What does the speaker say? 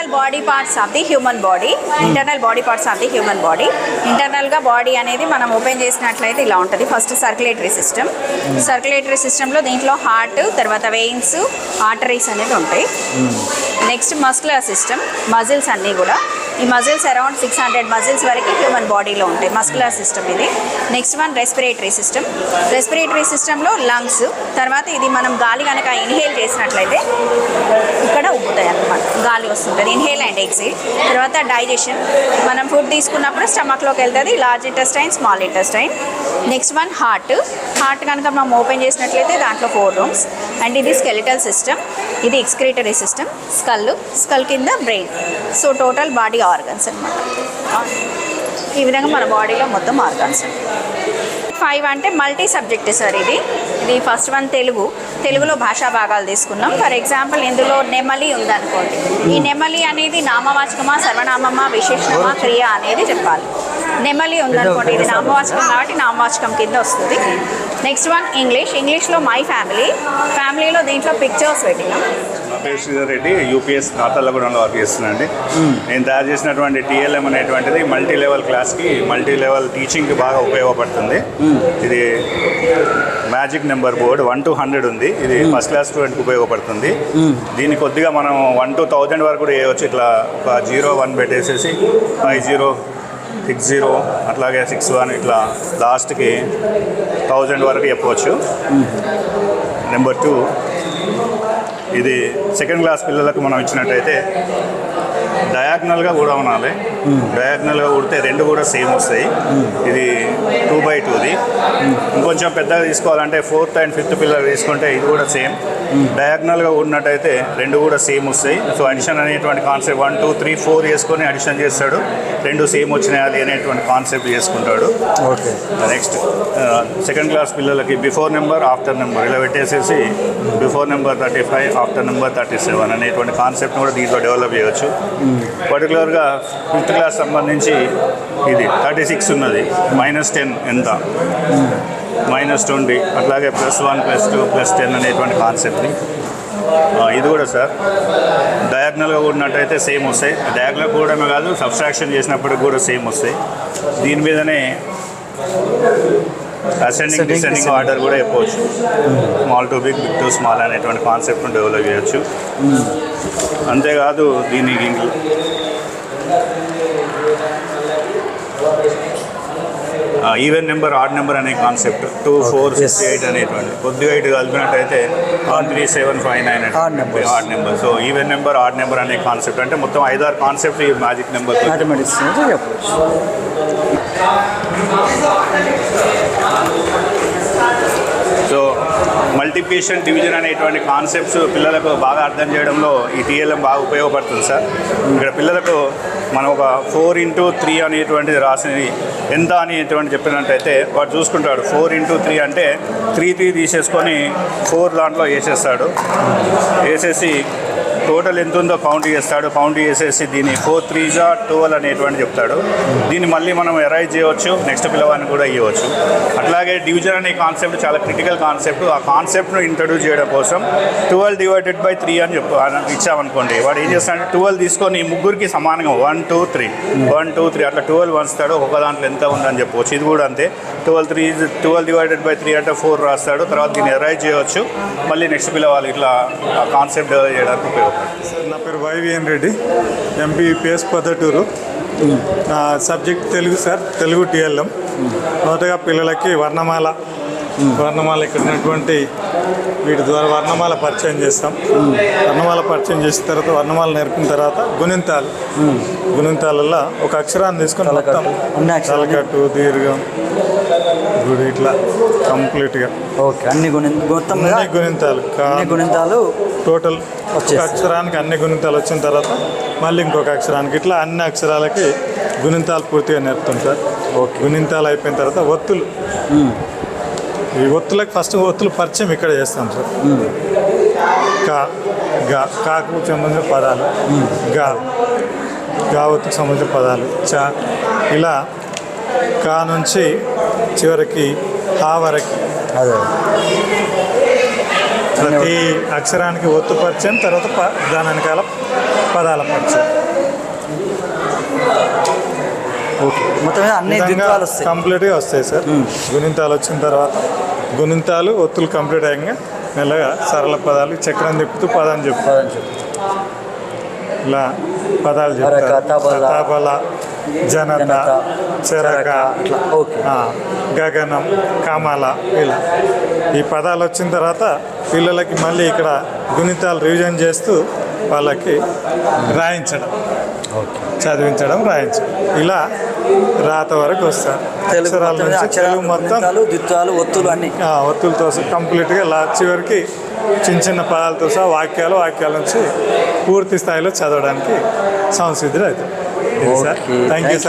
Internal body parts of the human body internal body parts of the human body ఇంటర్నల్గా body అనేది మనం open చేసినట్లయితే ఇలా ఉంటుంది. ఫస్ట్ సర్క్యులేటరీ సిస్టమ్ సర్క్యులేటరీ సిస్టంలో దీంట్లో హార్ట్ తర్వాత వెయిన్స్ ఆర్టరీస్ అనేది ఉంటాయి. నెక్స్ట్ మస్కులర్ సిస్టమ్ మజిల్స్ అన్నీ కూడా. ఈ muscles around six hundred muscles వరకు హ్యూమన్ బాడీలో ఉంటాయి మస్కులర్ సిస్టమ్ ఇది. Next one respiratory system. Respiratory సిస్టంలో లంగ్స్ తర్వాత ఇది మనం గాలి కనుక ఇన్హేల్ చేసినట్లయితే ఇక్కడ ఉబ్బుతాయి అన్నమాట గాలి వస్తుంటుంది. ఇన్హేల్ అండ్ ఎక్సిల్ తర్వాత డైజెషన్. మనం ఫుడ్ తీసుకున్నప్పుడు స్టమక్లోకి వెళ్తుంది large intestine small intestine. Next one heart. Heart కనుక మనం ఓపెన్ చేసినట్లయితే దాంట్లో ఫోర్ రూమ్స్. అండ్ ఇది స్కెలిటల్ సిస్టమ్. ఇది ఎక్స్క్రీటరీ సిస్టమ్. స్కల్ స్కల్ కింద brain. So total body organs అనమాట ఈ విధంగా మన బాడీలో మొత్తం ఆర్గాన్స్ ఫైవ్ అంటే మల్టీ సబ్జెక్ట్ సార్ ఇది. ఇది ఫస్ట్ వన్ తెలుగు. తెలుగులో భాషా భాగాలు తీసుకున్నాం. ఫర్ ఎగ్జాంపుల్ ఇందులో నెమలి ఉందనుకోండి. ఈ నెమలి అనేది నామవాచకమా సర్వనామమా విశేషణమా క్రియ అనేది చెప్పాలి. నెమలి ఉందనుకోండి ఇది నామవాచకం కాబట్టి నామవాచకం కింద వస్తుంది. నెక్స్ట్ వన్ ఇంగ్లీష్ ఇంగ్లీష్లో మై ఫ్యామిలీ ఫ్యామిలీలో దీంట్లో పిక్చర్స్ పెట్టినాం. పేరు శ్రీధర్ రెడ్డి యూపీఎస్ ఖాతాలగూడెంలో వర్క్ చేస్తున్నానండి. నేను తయారు చేసినటువంటి టీఎల్ఎం అనేటువంటిది మల్టీ లెవెల్ క్లాస్కి మల్టీ లెవెల్ టీచింగ్కి బాగా ఉపయోగపడుతుంది. ఇది magic number board one to hundred ఉంది. ఇది ఫస్ట్ క్లాస్ స్టూడెంట్కి ఉపయోగపడుతుంది. దీన్ని కొద్దిగా మనం వన్ టు థౌజండ్ వరకు కూడా చేయవచ్చు ఇట్లా ఒక జీరో వన్ పెట్టేసేసి ఫైవ్ జీరో సిక్స్ జీరో అట్లాగే సిక్స్ వన్ ఇట్లా లాస్ట్కి థౌజండ్ వరకు చెప్పవచ్చు. నెంబర్ టూ ఇది సెకండ్ క్లాస్ పిల్లలకు మనం ఇచ్చినట్టయితే డయాగ్నల్గా కూడా ఉండాలి. డయాగ్నల్గా కుడితే రెండు కూడా సేమ్ వస్తాయి. ఇది టూ బై టూది ఇంకొంచెం పెద్దగా తీసుకోవాలంటే ఫోర్త్ అండ్ ఫిఫ్త్ పిల్లలు తీసుకుంటే ఇది కూడా సేమ్ డయాగ్నల్గా ఉన్నట్టయితే రెండు కూడా సేమ్ వస్తాయి. సో అడిషన్ అనేటువంటి concept one two three four చేసుకొని అడిషన్ చేస్తాడు. రెండు సేమ్ వచ్చినాయి అది అనేటువంటి కాన్సెప్ట్ చేసుకుంటాడు. ఓకే. నెక్స్ట్ సెకండ్ క్లాస్ పిల్లలకి బిఫోర్ నెంబర్ ఆఫ్టర్ నెంబర్ ఇలా పెట్టేసేసి before number thirty five after number thirty seven అనేటువంటి కాన్సెప్ట్ కూడా దీంట్లో డెవలప్ చేయవచ్చు పర్టికులర్గా ఫిఫ్త్ క్లాస్ సంబంధించి ఇది థర్టీ సిక్స్ ఉన్నది మైనస్ టెన్ ఎంత? మైనస్ ట్వంటీ అట్లాగే plus one plus two plus ten అనేటువంటి కాన్సెప్ట్ని ఇది కూడా సార్ డయాగ్నల్గా ఉన్నట్టయితే సేమ్ వస్తాయి. డయాగ్నల్ కూడమే కాదు సబ్స్ట్రాక్షన్ చేసినప్పటికి కూడా సేమ్ వస్తాయి. దీని మీదనే అసెండింగ్ డిసెండింగ్. ఆర్డర్ కూడా చెప్పవచ్చు small to big big to small అనేటువంటి కాన్సెప్ట్ను డెవలప్ చేయొచ్చు. అంతేకాదు దీనికి ఈవెన్ నెంబర్ ఆడ్ నెంబర్ అనే concept two four. Six eight అనేటువంటి. కొద్దిగా ఇటు కలిపినట్టయితే one three seven five nine numbers. Odd number so even number odd number అనే కాన్సెప్ట్ అంటే మొత్తం ఐదారు కాన్సెప్ట్ ఈ magic number mathematics so multiplication division అనేటువంటి కాన్సెప్ట్స్ పిల్లలకు బాగా అర్థం చేయడంలో ఈ టీఎల్ఎం బాగా ఉపయోగపడుతుంది సార్. ఇక్కడ పిల్లలకు మనం ఒక ఫోర్ ఇంటూ త్రీ అనేటువంటిది రాసినది ఎంత అనేటువంటి చెప్పినట్టయితే వాడు చూసుకుంటాడు. ఫోర్ ఇంటూ త్రీ అంటే త్రీ త్రీ తీసేసుకొని ఫోర్ దాంట్లో వేసేస్తాడు. వేసేసి టోటల్ ఎంత ఉందో కౌంట్ చేస్తాడు. కౌంట్ చేసేసి దీన్ని ఫోర్ త్రీ జా ట్వెల్వ్ అనేటువంటి చెప్తాడు. దీన్ని మళ్ళీ మనం ఎరైజ్ చేయవచ్చు. నెక్స్ట్ పిల్లవాడిని కూడా ఇవ్వచ్చు అట్లాగే డివిజన్ అనే కాన్సెప్ట్ చాలా క్రిటికల్ కాన్సెప్ట్. ఆ కాన్సెప్ట్ను ఇంట్రడ్యూస్ చేయడం కోసం ట్వెల్వ్ డివైడెడ్ బై త్రీ అని చెప్పు ఇచ్చామనుకోండి. వాడు ఏం చేస్తాడంటే ట్వెల్వ్ తీసుకొని ముగ్గురికి సమానంగా one two three. One two three. అట్లా ట్వెల్వ్ వస్తాడు ఒక దాంట్లో ఎంత ఉందని చెప్పవచ్చు ఇది కూడా అంతే. Twelve three twelve divided by three అంటే ఫోర్ రాస్తాడు. తర్వాత దీన్ని ఎరైజ్ చేయవచ్చు మళ్ళీ నెక్స్ట్ పిల్లవాళ్ళు ఇట్లా ఆ కాన్సెప్ట్ డెవలప్ చేయడానికి ఉపయోగపడుతుంది. సార్ నా పేరు వైవిఎన్ రెడ్డి. ఎంపీపీఎస్ పొద్దటూరు నా subject Telugu sir. Telugu TLM. మొదటగా పిల్లలకి వర్ణమాల వర్ణమాల ఇక్కడ ఉన్నటువంటి వీటి ద్వారా వర్ణమాల పరిచయం చేస్తాం. వర్ణమాల పరిచయం చేసిన తర్వాత వర్ణమాల నేర్పిన తర్వాత గుణింతాలు. గుణింతాలలో ఒక అక్షరాన్ని తీసుకొని మొత్తం తలకట్టు. దీర్ఘం గుడి ఇట్లా కంప్లీట్గా. ఓకే అన్ని గుణి మొత్తం అన్ని గుణింతాలు. అన్ని గుణితాలు టోటల్ ఒక. అక్షరానికి అన్ని గుణింతాలు వచ్చిన తర్వాత మళ్ళీ ఇంకొక అక్షరానికి ఇట్లా అన్ని అక్షరాలకి గుణింతాలు పూర్తిగా నేర్పుతుంటారు ఓకే. గుణింతాలు అయిపోయిన తర్వాత ఒత్తులు. ఈ ఒత్తులకు ఫస్ట్ ఒత్తులు పరిచయం ఇక్కడ చేస్తాం సార్. కా గా కాకు సంబంధించిన పదాలు. గా గా ఒత్తుకు సంబంధించిన పదాలు. చ ఇలా కా నుంచి చివరికి హా వరకు. అదే. ప్రతి అక్షరానికి ఒత్తు పరిచయం తర్వాత దాని వెనకాల పదాల పరిచయం. ఓకే. మొత్తం మీద అన్ని ద్విత్వాలు వస్తాయి. కంప్లీట్గా వస్తాయి సార్. గుణింతాలు వచ్చిన తర్వాత గుణింతాలు ఒత్తులు కంప్లీట్ అయ్యాక మెల్లగా సరళ పదాలు చక్రం తిప్పుతూ పదం చెప్తారు. పదం చెప్పు. ఇలా పదాలు చెప్తారు. జనత చెరక గగనం కమల ఇలా. ఈ పదాలు వచ్చిన తర్వాత పిల్లలకి మళ్ళీ ఇక్కడ గుణితాలు రివిజన్ చేస్తూ వాళ్ళకి రాయించడం. చదివించడం రాయించడం ఇలా రాత వరకు వస్తారు. అక్షరాల నుంచి తెలుగు మొత్తం ద్విత్వాలు ఒత్తులు అన్ని. ఒత్తులతో కంప్లీట్గా లా చివరికి చిన్న చిన్న పదాలతో సహా వాక్యాలు వాక్యాల నుంచి పూర్తి స్థాయిలో చదవడానికి సంసిద్ధులు అవుతాం ఇది sir. Okay, thank you sir